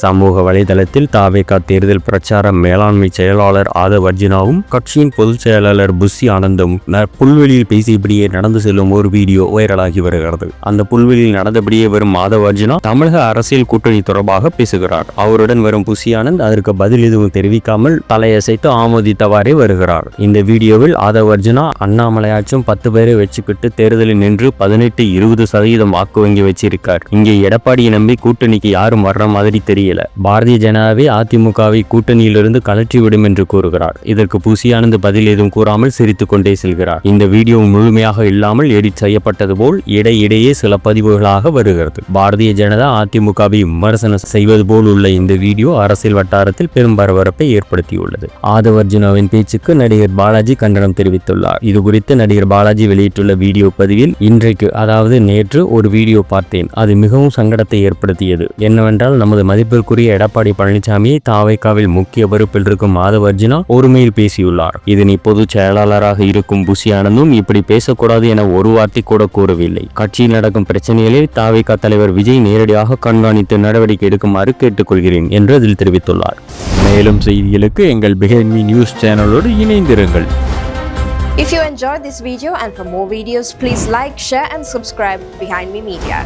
சமூக வலைதளத்தில் தாவேகா தேர்தல் பிரச்சார மேலாண்மை செயலாளர் ஆதவ் அர்ஜுனாவும் கட்சியின் பொதுச் செயலாளர் புஷி ஆனந்தும் புல்வெளியில் பேசியபடியே நடந்து செல்லும் ஒரு வீடியோ வைரலாகி வருகிறது. அந்த புல்வெளியில் நடந்தபடியே வரும் ஆதவ் அர்ஜுனா தமிழக அரசியல் கூட்டணி தொடர்பாக பேசுகிறார். அவருடன் வரும் புஷி ஆனந்த் அதற்கு பதில் எதுவும் தெரிவிக்காமல் தலையசைத்து ஆமோதித்தவாறே வருகிறார். இந்த வீடியோவில் ஆதவ் அர்ஜுனா அண்ணாமலையாச்சும் பத்து பேரை வச்சுக்கிட்டு தேர்தலில் நின்று பதினெட்டு இருபது சதவீதம் வாக்கு வங்கி வச்சிருக்கார். இங்கே எடப்பாடியை நம்பி கூட்டணிக்கு யாரும் வர்ற மாதிரி தெரியும் முடியல பாரதிய ஜனதாவே அதிமுகவை கூட்டணியிலிருந்து கலற்றி விடும் என்று கூறுகிறார். இதற்கு புசியானந்து பதில் எதுவும் கூறாமல் சிரித்துக் கொண்டே செல்கிறார். இந்த வீடியோ முழுமையாக இல்லாமல் எடிட் செய்யப்பட்டது போல் இடையிடையே சில பதிவுகளாக வருகிறது. பாரதிய ஜனதா அதிமுகவை விமர்சனம் செய்வது போல் உள்ள இந்த வீடியோ அரசியல் வட்டாரத்தில் பெரும் பரபரப்பை ஏற்படுத்தியுள்ளது. ஆதவர்ஜுனாவின் பேச்சுக்கு நடிகர் பாலாஜி கண்டனம் தெரிவித்துள்ளார். இது குறித்து நடிகர் பாலாஜி வெளியிட்டுள்ள வீடியோ பதிவில் இன்றைக்கு அதாவது நேற்று ஒரு வீடியோ பார்த்தேன். அது மிகவும் சங்கடத்தை ஏற்படுத்தியது. என்னவென்றால் நமது மதிப்பு மதிப்பிற்குரிய எடப்பாடி பழனிசாமியை தாவைக்காவில் முக்கிய பொறுப்பில் இருக்கும் மாதவ் அர்ஜுனா ஒருமையில் பேசியுள்ளார். இதனை பொதுச் செயலாளராக இருக்கும் புஷி ஆனந்தும் இப்படி பேசக்கூடாது என ஒரு வார்த்தை கூட கூறவில்லை. கட்சியில் நடக்கும் பிரச்சனைகளை தாவைக்கா தலைவர் விஜய் நேரடியாக கண்காணித்து நடவடிக்கை எடுக்குமாறு கேட்டுக்கொள்கிறேன் என்று அதில் தெரிவித்துள்ளார். மேலும் செய்திகளுக்கு எங்கள் பிஹைண்ட் மீ நியூஸ் சேனலோடு இணைந்திருங்கள். If you enjoyed this video and for more videos, please like, share and subscribe Behind Me Media.